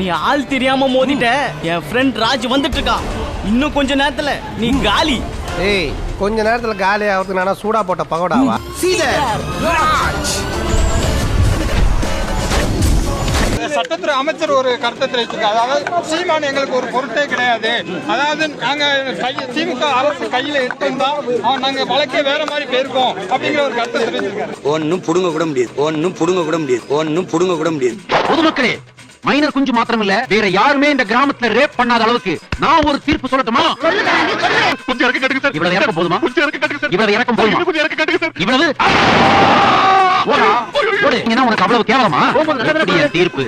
நீ ஆள் தெரியாம மோதிட்ட. என் ஃப்ரெண்ட் ராஜ் வந்துட்டு இருக்கான் இன்னும் கொஞ்ச நேரத்துல நீ காலி. ஏய் கொஞ்ச நேரத்துல காலி ஆகிறதுக்கு நானா சூடா போட்ட பகோடாவா? சட்டத்துறை அமைச்சர் ஒரு கருத்தை தெரிவிச்சிருக்காரு அதாவது சீமான் எங்களுக்கு ஒரு பொருட்டே கிடையாது. அதாவது நாங்க கை திமுக அரசு கையில அவன் நாங்க வழக்கே வேற மாதிரி போயிருக்கோம் அப்படிங்கிற ஒரு கருத்தை தெரிவிச்சிருக்காரு ஒன்னும் புடுங்க கூட முடியாது. ஒன்னும் புடுங்க கூட முடியாது. ஒன்னும் புடுங்க கூட முடியாது. பொதுமக்களே மைனர் குஞ்சு மாத்திரம் இல்ல வேற யாருமே இந்த கிராமத்துல ரேப் பண்ணாத அளவுக்கு நான் ஒரு தீர்ப்பு சொல்லட்டுமா இவ்வளவு இறக்கம் போதுமா இவ்வளவு இறக்கம் போதுமா இவ்வளவு ஓடா, ஓடு. ஏன்னா உனக்கு அவ்வளவு கேவலமா எப்படி என் தீர்ப்பு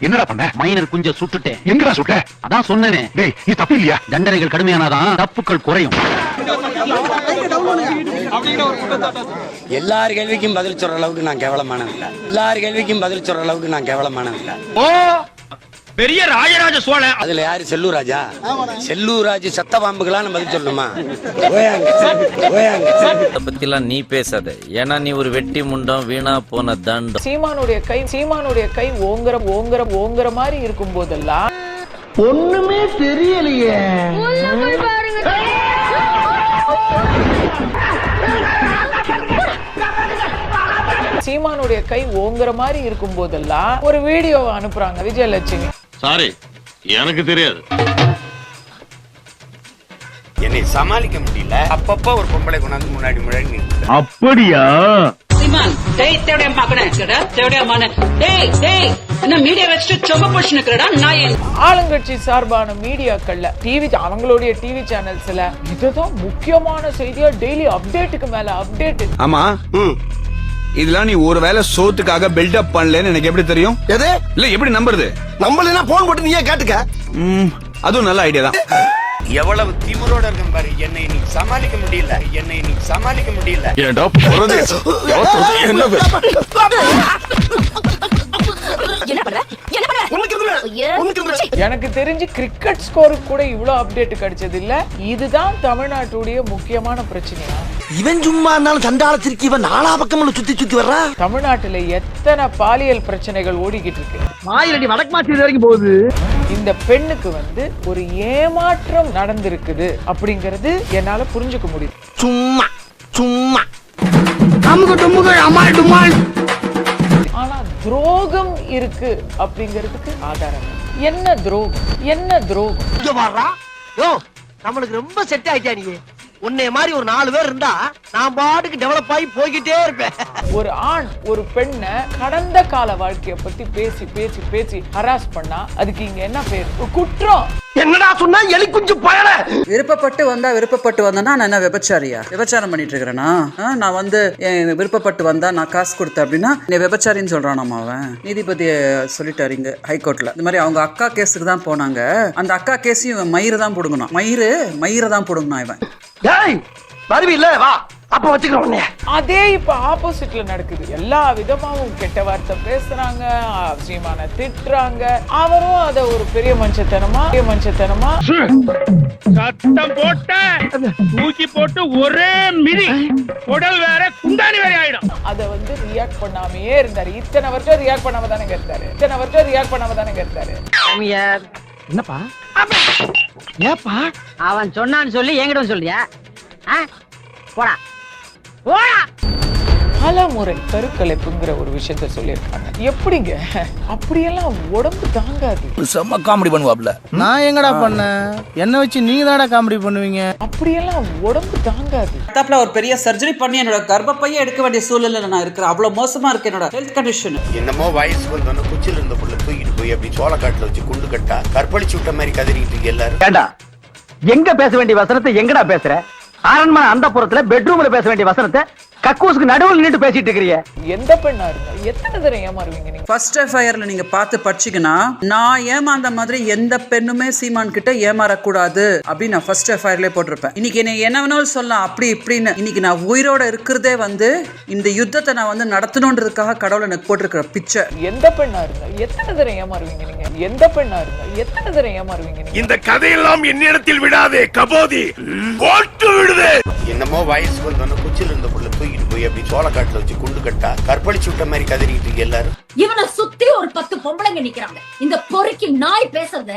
என்னடா பண்ண மைனர் குஞ்ச சுட்டுட்டேன் எங்கடா சுட்ட அதான் சொன்னேனே டேய் இது தப்பு இல்லையா தண்டனைகள் கடுமையானாதான் தப்புக்கள் குறையும் எல்லார் கேள்விக்கும் பதில் சொல்ற அளவுக்கு நான் கேவலமானது இல்ல. எல்லார் கேள்விக்கும் பதில் சொல்ற அளவுக்கு நான் கேவலமானது இல்ல. பெரிய ராஜராஜ சோழன். அதுல யாரு? செல்லூராஜா செல்லூராஜ் சத்த பாம்புக்கெல்லாம் பதில் ஓயாங்க ஓயாங்க. அதை பத்திலாம் நீ பேசாத. ஏன்னா நீ ஒரு வெட்டி முண்டம் வீணா போன தண்டம். சீமானுடைய கை சீமானுடைய கை ஓங்கர ஓங்கர ஓங்கர மாதிரி இருக்கும் போதெல்லாம் ஒண்ணுமே தெரியலையே. சீமானுடைய கை ஓங்கர மாதிரி இருக்கும் போதெல்லாம் ஒரு வீடியோ அனுப்புறாங்க விஜயலட்சுமி. சாரி எனக்கு தெரியாது. என்னை சமாளிக்க முடியல. அப்பப்ப ஒரு பொம்பளை கொண்டாந்து முன்னாடி முன்னாடி அப்படியா? சீமான் டேய் தேவடைய மகனே இருக்கடா தேவடைய மகனே டேய் டேய் என்ன மீடியா வச்சுட்டு சொம்ப போட்டு நிக்கிறடா நான் என் ஆளுங்கட்சி சார்பான மீடியாக்கள்ல டிவி அவங்களுடைய டிவி சேனல்ஸ்ல இதுதான் முக்கியமான செய்தியா? டெய்லி அப்டேட்டுக்கு மேல அப்டேட் ஆமா. இதெல்லாம் நீ ஒருவேளை சோத்துக்காக பில்டப் பண்ணலன்னு எனக்கு எப்படி தெரியும் எது இல்ல எப்படி நம்புறது நம்மள போன் போட்டு நீயே கேட்டுக்க ம், அதுவும் நல்ல ஐடியா தான் எவ்வளவு திமிரோட இருக்கும் பாரு என்னை நீ சமாளிக்க முடியல என்னை நீ சமாளிக்க முடியல ஏன்டா போறது என்ன எனக்கு தெரிஞ்சு கிரிக்கெட் ஸ்கோருக்கு கூட இவ்வளவு அப்டேட் கிடைச்சது இல்ல இதுதான் தமிழ்நாட்டுடைய முக்கியமான பிரச்சனையா இவன் சும்மா இருந்தாலும் சண்டாளத்திற்கு இவன் நாலா பக்கம் சுத்தி சுத்தி வர்றா? தமிழ்நாட்டுல எத்தனை பாலியல் பிரச்சனைகள் ஓடிக்கிட்டு இருக்கு? மாயிரடி வடக்கு மாற்றி வரைக்கும் போகுது. இந்த பெண்ணுக்கு வந்து ஒரு ஏமாற்றம் நடந்திருக்குது அப்படிங்கறது என்னால புரிஞ்சுக்க முடியுது. சும்மா சும்மா. அமுக டுமுக அமால் டுமால். ஆனா துரோகம் இருக்கு அப்படிங்கிறதுக்கு ஆதாரம். என்ன துரோகம்? என்ன துரோகம்? இங்க வர்றா யோ நம்மளுக்கு ரொம்ப செட் ஆயிட்டா நீ? உன்னைய மாதிரி ஒரு நாலு பேர் இருந்தா நான் பாட்டுக்கு டெவலப் ஆகி போய்கிட்டே இருப்பேன். ஒரு ஆண் ஒரு பெண்ணை கடந்த கால வாழ்க்கைய பத்தி பேசி பேசி பேசி ஹராஸ் பண்ணா அதுக்கு இங்க என்ன பேர்? குற்றம். என்னடா சொன்னா எலி குஞ்சு பயல? விருப்பப்பட்டு வந்தா விருப்பப்பட்டு வந்தா நான் என்ன விபச்சாரியா? விபச்சாரம் பண்ணிட்டு இருக்கிறேனா ஆ, நான் வந்து என் விருப்பப்பட்டு வந்தா நான் காசு கொடுத்தேன் அப்படின்னா நீ விபச்சாரின்னு சொல்றானாமா அவன்? நீதிபதி சொல்லிட்டாரு இங்க ஹைகோர்ட்ல இந்த மாதிரி அவங்க அக்கா கேஸுக்கு தான் போனாங்க. அந்த அக்கா கேஸையும் மயிறு தான் புடுங்கணும். மயிறு மயிரை தான் புடுங்கணும் இவன். டேய் வருவி இல்ல வா. அப்ப வச்சுக்கிறோம் உன்னைய. அதே இப்ப ஆப்போசிட்ல நடக்குது. எல்லா விதமாவும் கெட்ட வார்த்தை பேசுறாங்க சீமான திட்டுறாங்க. அவரும் அத ஒரு பெரிய மனுஷத்தனமா பெரிய மனுஷத்தனமா? சத்தம் போட்ட தூக்கி போட்டு ஒரே மிதி. உடல் வேற குண்டானி வேற ஆயிடும். அத வந்து ரியாக்ட் பண்ணாமயே இருந்தாரு. இத்தனை வருஷம் ரியாக்ட் பண்ணாம தானே இருந்தாரு இத்தனை வருஷம் ரியாக்ட் பண்ணாம தானே இருந்தாரு என்னப்பா? ஏப்பா? அவன் சொன்னான்னு சொல்லி என்கிட்ட சொல்றியா? போடா. பல முறை கருக்கலைப்புங்கிற ஒரு விஷயத்த சொல்லியிருக்காங்க. எப்படிங்க? அப்படியெல்லாம் உடம்பு தாங்காது. செம்ம காமெடி பண்ணுவாப்ல. நான் எங்கடா பண்ணேன்? என்ன வச்சு நீங்க தானடா காமெடி பண்ணுவீங்க? அப்படியெல்லாம் உடம்பு தாங்காது. தாப்ல ஒரு பெரிய சர்ஜரி பண்ணி என்னோட கர்ப்பப்பையே எடுக்க வேண்டிய சூழ்நிலையில நான் இருக்கிறேன். அவ்வளவு மோசமா இருக்கு என்னோட ஹெல்த் கண்டிஷன் என்னமோ வயசுக்கு வந்தோன்னு குச்சில இருந்த புள்ள தூக்கிட்டு போய் அப்படி சோளக்காட்டுல வச்சு குண்டு கட்டா கற்பழிச்சு விட்ட மாதிரி கதறிட்டு இருக்கு எல்லாரும். ஏண்டா? எங்க பேச வேண்டிய வசனத்தை எங்கடா பேசுற? அரண்மனை அந்த புறத்துல பெட்ரூம்ல பேச வேண்டிய வசனத்தை கக்கூசுக்கு நடுவில் நின்று பேசிட்டு இருக்கிறீங்க எந்த பெண்ணா இருந்தா எத்தனை தடவை ஏமாறுவீங்க நீங்க? ஃபர்ஸ்ட் எஃப்ஐஆர்ல நீங்க பார்த்து படிச்சீங்கன்னா நான் ஏமாந்த மாதிரி எந்த பெண்ணுமே சீமான் கிட்ட ஏமாறக்கூடாது அப்படின்னு நான் ஃபர்ஸ்ட் எஃப்ஐஆர்ல போட்டிருப்பேன். இன்னைக்கு என்ன என்ன வேணாலும் சொல்லலாம் அப்படி இப்படின்னு. இன்னைக்கு நான் உயிரோட இருக்கிறதே வந்து இந்த யுத்தத்தை நான் வந்து நடத்தணுன்றதுக்காக கடவுள் எனக்கு போட்டிருக்கிற பிச்சை. எந்த பெண்ணா இருந்தா எத்தனை தடவை ஏமாறுவீங்க நீங்க? எந்த பெண்ணா இருந்தா எத்தனை தடவை ஏமாறுவீங்க நீங்க? இந்த கதையெல்லாம் என்னிடத்தில் விடாதே கபோதி. போட்டு விடுதே. என்னமோ வயசுக்கு வந்தோன்னு குச்சில இருந்த புள்ள தூக்கிட்டு தூக்கிட்டு போய் அப்படி சோளக்காட்டுல வச்சு குண்டு கட்டா கற்பழிச்சு விட்ட மாதிரி கதறிட்டு இருக்கு எல்லாரும்? இவனை சுத்தி ஒரு பத்து பொம்பளைங்க நிக்கிறாங்க. இந்த பொறுக்கி நாய் பேசுறத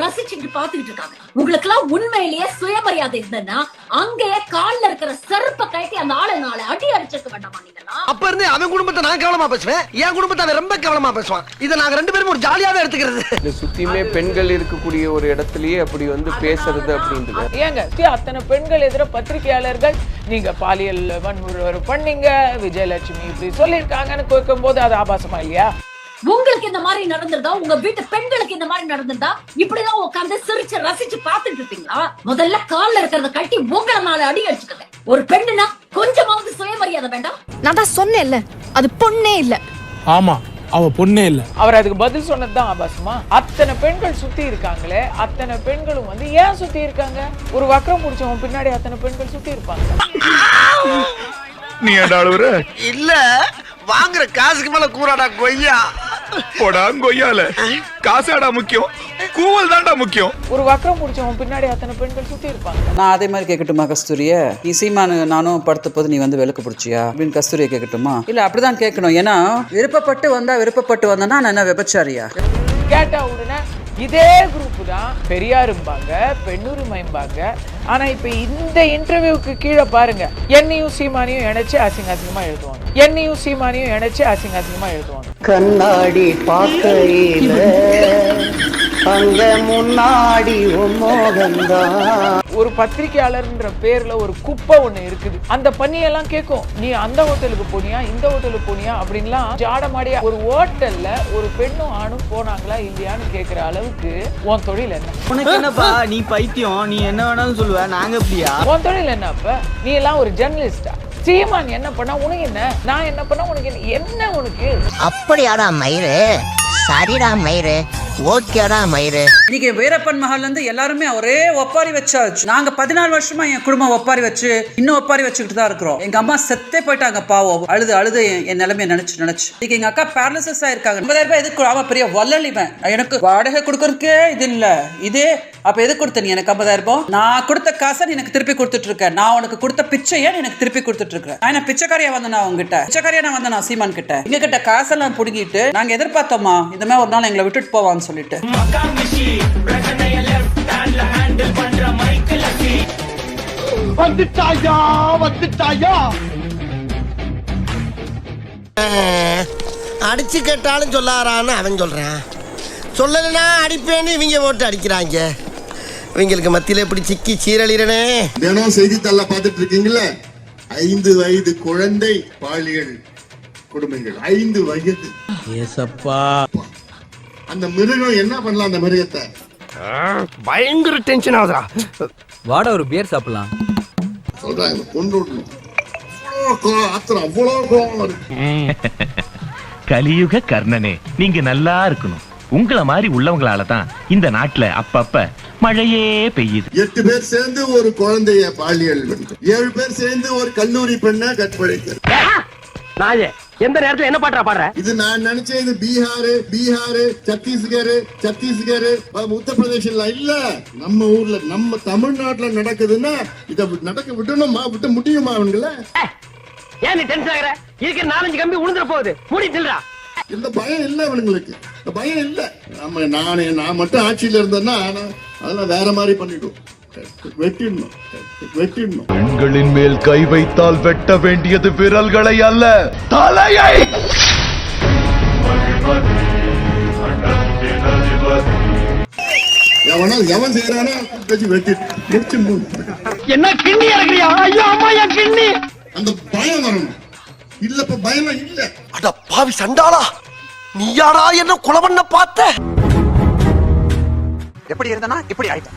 ரசிச்சுட்டு பாத்துக்கிட்டு இருக்காங்க. உங்களுக்கு எல்லாம் உண்மையிலேயே சுயமரியாதை இருந்ததுன்னா அங்கேயே கால்ல இருக்கிற செருப்ப கட்டி அந்த ஆளை நாளை அடி அடிச்சிருக்க வேண்டாமா நீங்களா அப்ப இருந்து அவன் குடும்பத்தை நான் கேவலமா பேசுவேன் என் குடும்பத்தை அவன் ரொம்ப கேவலமா பேசுவான். இதை நாங்க ரெண்டு பேரும் ஒரு ஜாலியாவே எடுத்துக்கிறது. இந்த சுத்தியுமே பெண்கள் இருக்கக்கூடிய ஒரு இடத்துலயே அப்படி வந்து பேசுறது அப்படின்றது. ஏங்க அத்தனை பெண்கள் எதிர பத்திரிகையாளர்கள் நீங்க பாலியல் வன்முறை பண்ணீங்க விஜயலட்சுமி இப்படி சொல்லியிருக்காங்கன்னு கேட்கும் போது அது ஆபாசமா இல்லையா? உங்களுக்கு இந்த மாதிரி நடந்திருந்தா உங்க வீட்டு பெண்களுக்கு இந்த மாதிரி நடந்திருந்தா இப்படிதான் உட்கார்ந்து சிரிச்சு ரசிச்சு பாத்துட்டு இருப்பீங்களா? முதல்ல கால்ல இருக்கிறத கட்டி உங்களை நாளை அடி அடிச்சுக்கங்க. ஒரு பெண்ணுனா கொஞ்சமாவது சுயமரியாதை வேண்டாம். நான் தான் சொன்னேன்ல அது பொண்ணே இல்ல. ஆமா. அவ பொண்ணே இல்ல. அவர் அதுக்கு பதில் சொன்னதுதான் ஆபாசமா? அத்தனை பெண்கள் சுத்தி இருக்காங்களே அத்தனை பெண்களும் வந்து ஏன் சுத்தி இருக்காங்க? ஒரு வக்கரம் முடிச்சவன் பின்னாடி அத்தனை பெண்கள் சுத்தி இருப்பாங்க. நீ இல்ல வாங்குற காசுக்கு மேல கூறாடா கொய்யா. போடா கொய்யால. காசாடா முக்கியம். கூவல் தான்டா முக்கியம். ஒரு வக்கரம் முடிச்சவன் பின்னாடி அத்தனை பெண்கள் சுத்தி இருப்பாங்க. நான் அதே மாதிரி கேட்கட்டுமா கஸ்தூரிய? நீ சீமானு நானும் படுத்த போது நீ வந்து விளக்கு பிடிச்சியா? அப்படின்னு கஸ்தூரியை கேட்கட்டுமா இல்ல அப்படிதான் கேட்கணும் ஏன்னா விருப்பப்பட்டு வந்தா விருப்பப்பட்டு வந்தனா நான் என்ன விபச்சாரியா? கேட்டா உடனே இதே குரூப் தான். பெரியாரும்பாங்க பெண்ணுரிமைம்பாங்க. ஆனா இப்ப இந்த இன்டர்வியூக்கு கீழே பாருங்க. என்னையும் சீமானையும் இணைச்சு அசிங்க அசிங்கமா எழுதுவாங்க. என்னையும் சீமானையும் இணைச்சு அசிங்க அசிங்கமா எழுதுவாங்க. கண்ணாடி பார்க்கையில அங்க முன்னாடி மோகந்தான் ஒரு பத்திரிகையாளர்ன்ற பேர்ல ஒரு குப்பை ஒண்ணு இருக்குது. அந்த பணியெல்லாம் கேட்கும் நீ அந்த ஹோட்டலுக்கு போனியா இந்த ஹோட்டலுக்கு போனியா அப்படின்லாம் ஜாடமாடியா ஒரு ஹோட்டல்ல ஒரு பெண்ணும் ஆணும் போனாங்களா இல்லையான்னு கேக்குற அளவுக்கு உன் தொழில் என்ன? உனக்கு என்னப்பா? நீ பைத்தியம். நீ என்ன வேணாலும் சொல்லுவ. நாங்க எப்படியா உன் தொழில் என்ன அப்ப? நீ எல்லாம் ஒரு ஜெர்னலிஸ்டா சீமான் என்ன பண்ணா உனக்கு என்ன? நான் என்ன பண்ணா உனக்கு என்ன? என்ன உனக்கு? அப்படியாடா மயிறு? சரிடா மயிறு. ஓகேடா மயிறு. இன்னைக்கு வீரப்பன் மஹால்ல இருந்து எல்லாருமே ஒரே ஒப்பாரி வச்சாச்சு. நாங்க பதினாலு வருஷமா என் குடும்பம் ஒப்பாரி வச்சு இன்னும் ஒப்பாரி வச்சுக்கிட்டு தான் இருக்கிறோம். எங்க அம்மா செத்தே போயிட்டாங்க பாவம். அழுது அழுது என் என் நிலைமையை நினைச்சு நினைச்சு. இன்னைக்கு எங்க அக்கா பேரலிசஸ் ஆயிருக்காங்க. ஐம்பதாயிரம் ரூபாய் எதுக்கு அவன் பெரிய வல்லலிவன் எனக்கு வாடகை கொடுக்கறதுக்கே இது இல்ல. இதே அப்ப எது கொடுத்த நீ? எனக்கு ஐம்பதாயிரம் ரூபாய்? நான் கொடுத்த காசை நீ எனக்கு திருப்பி கொடுத்துட்டு இருக்கேன் நான் உனக்கு கொடுத்த பிச்சையை எனக்கு திருப்பி கொடுத்துட்டு இருக்கேன் நான் பிச்சைக்காரியா வந்தேனா உங்ககிட்ட பிச்சைக்காரியா நான் வந்தேனா சீமான் கிட்ட எங்க கிட்ட காசெல்லாம் புடுங்கிட்டு நாங்க எதிர்பார்த்தோமா? இந்த மாதிரி ஒரு நாள் எங்களை விட்டுட்டு சொல்லிட்டு. வந்துட்டாயா வந்துட்டாயா? அடிச்சு கேட்டாலும் சொல்லாரான்னு அவன் சொல்றான். சொல்லலைன்னா அடிப்பேன்னு இவங்க போட்டு அடிக்கிறாங்க. இவங்களுக்கு மத்தியில இப்படி சிக்கி சீரழிறனே? தினம் செய்தித்தாள பார்த்துட்டு இருக்கீங்கல்ல ஐந்து வயது குழந்தை பாலியல் கொடுமைகள். ஐந்து வயது. ஏசப்பா. அந்த மிருகம் என்ன பண்ணலாம் அந்த மிருகத்தை? பயங்கர டென்ஷன் ஆகுதா வாட ஒரு பியர் சாப்பிடலாம். சொல்றாங்க கொண்டு விடணும். அவ்வளோ கோவம், ஆத்திரம் அவ்வளோ கோவம் இருக்கு கலியுக கர்ணனே நீங்க நல்லா இருக்கணும். உங்கள மாதிரி உள்ளவங்களால தான் இந்த நாட்டுல அப்பப்ப மழையே பெய்யுது. எட்டு பேர் சேர்ந்து ஒரு குழந்தைய பாலியல். ஏழு பேர் சேர்ந்து ஒரு கல்லூரி பெண்ணை கற்பழிக்கிறது. நாயே எந்த நேரத்துல என்ன பாட்டுறா பாடுற? இது நான் நினைச்சேன் இது பீகாரு பீகாரு சத்தீஸ்கர் சத்தீஸ்கர் உத்தரப்பிரதேசம்ல இல்ல. நம்ம ஊர்ல நம்ம தமிழ்நாட்டுல நடக்குதுன்னா இத நடக்க விடணுமா? விட்டு முடியுமா அவங்கள ஏன் நீ டென்ஷன் ஆகுற? இருக்கிற நாலஞ்சு கம்பி உளுந்துற போகுது. மூடி தில்றா இந்த பயம் இல்ல அவனுங்களுக்கு. இந்த பயம் இல்ல. நம்ம நானே நான் மட்டும் ஆட்சியில இருந்தேன்னா அதெல்லாம் வேற மாதிரி பண்ணிடுவோம் வெட்டிடணும் பெண்களின் மேல் கை வைத்தால் வெட்ட வேண்டியது விரல்களை அல்ல தலையை! எவனா எவன் செய்யறானோ வச்சு வெட்டி முடிச்சு என்ன கிண்ணி இறக்குறியா? ஐயோ அம்மா என் கிண்ணி! அந்த பயம் வரணும். இல்ல இப்ப பயம் இல்ல. அட பாவி சண்டாளா நீயாடா என்ன கொலை பண்ண பார்த்த? எப்படி இருந்தனா இப்படி ஆயிட்டேன்.